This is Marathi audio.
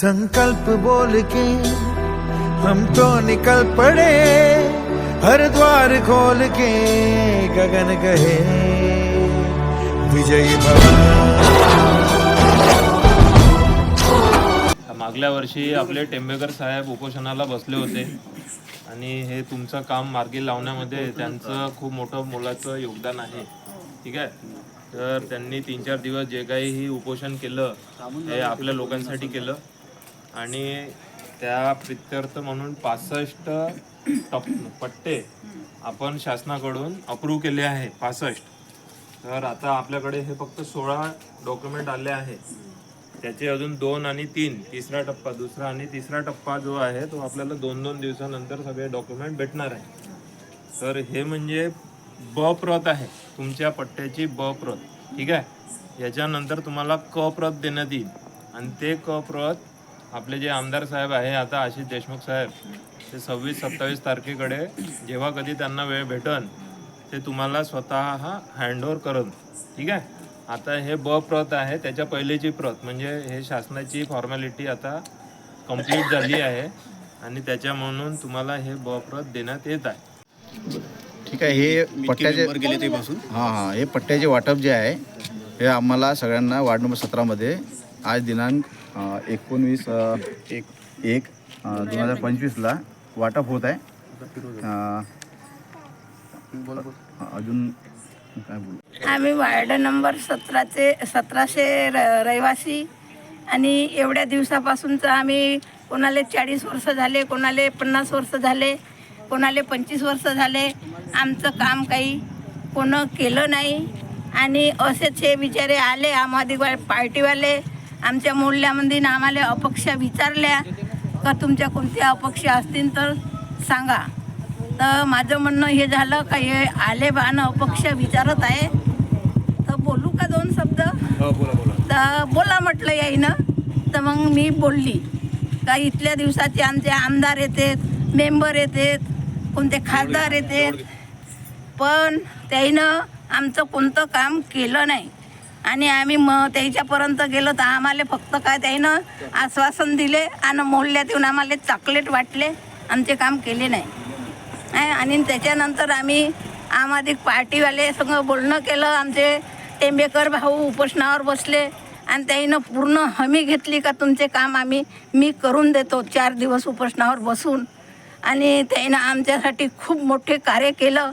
संकल्प बोल के हम तो निकल पड़े हर द्वार खोल के गगन कहे विजयी मागल्या वर्षी आपले टेंबेकर साहेब उपोषणाला बसले होते आणि हे तुमचं काम मार्गी लावण्यामध्ये त्यांचं खूप मोठं मोलाचं योगदान आहे. ठीक आहे? तर त्यांनी तीन चार दिवस जे काही ही उपोषण केलं हे आपल्या लोकांसाठी केलं. आणि त्या प्रित्यर्थ म्हणून पासष्ट टप पट्टे आपण शासनाकडून अप्रूव्ह केले आहे पासष्ट. तर आता आपल्याकडे हे फक्त सोळा डॉक्युमेंट आले आहे. त्याचे अजून दोन आणि तीन तिसरा टप्पा दुसरा आणि तिसरा टप्पा जो आहे तो आपल्याला दोन दोन दिवसानंतर सगळे डॉक्युमेंट भेटणार आहे. तर हे म्हणजे ब प्रत आहे तुमच्या पट्ट्याची ब प्रत. ठीक आहे? याच्यानंतर तुम्हाला क प्रत देण्यात येईल. आणि ते क प्रत आपले जे आमदार साहेब आहे आता आशिष देशमुख साहेब ते सव्वीस सत्तावीस तारखेकडे जेव्हा कधी त्यांना वेळ भेटन ते तुम्हाला स्वतः हँडओव्हर करत ठीक आहे? आता हे ब प्रत आहे त्याच्या पहिलेची प्रत म्हणजे हे शासनाची फॉर्मॅलिटी आता कंप्लीट झाली आहे आणि त्याच्या म्हणून तुम्हाला हे ब प्रत देण्यात येत आहे. ठीक आहे हे पट्ट्याचे गेले ते पासून हां हां हे पट्ट्याचे वाटप जे आहे हे आम्हाला सगळ्यांना वार्ड नंबर सतरामध्ये आज दिनांक एकोणवीस अ, एक एक दोन हजार पंचवीसला वाटप होत आहे. अजून काय बोलू? आम्ही वार्ड नंबर सतराचे सतराशे र रहिवासी आणि एवढ्या दिवसापासूनचं आम्ही कोणाले चाळीस वर्ष झाले कोणाले पन्नास वर्ष झाले कोणाले पंचवीस वर्ष झाले आमचं काम काही कोणं केलं नाही. आणि असेच हे बिचारे आले आमादी पार्टीवाले आमच्या मोहल्ल्यामध्ये न आम्हाला अपेक्षा विचारल्या का तुमच्या कोणत्या अपेक्षा असतील तर सांगा. तर माझं म्हणणं हे झालं का हे आले बानं अपक्ष विचारत आहे. तर बोलू का दोन शब्द? तर बोला म्हटलं याईनं तर मग मी बोलली का इथल्या दिवसाचे आमचे आमदार येतात मेंबर येतात कोणते खासदार येतात. पण त्याईनं आमचं कोणतं काम केलं नाही. आणि आम्ही मग त्याच्यापर्यंत गेलो तर आम्हाला फक्त काय त्याईनं आश्वासन दिले आणि मोहल्ल्यात येऊन आम्हाला चॉकलेट वाटले. आमचे काम केले नाही. आणि त्याच्यानंतर आम्ही आम आदिक पार्टीवाले सगळं बोलणं केलं. आमचे टेंबेकर भाऊ उपोषणावर बसले. आणि त्याईनं पूर्ण हमी घेतली का तुमचे काम आम्ही मी करून देतो चार दिवस उपोषणावर बसून. आणि त्याईनं आमच्यासाठी खूप मोठे कार्य केलं.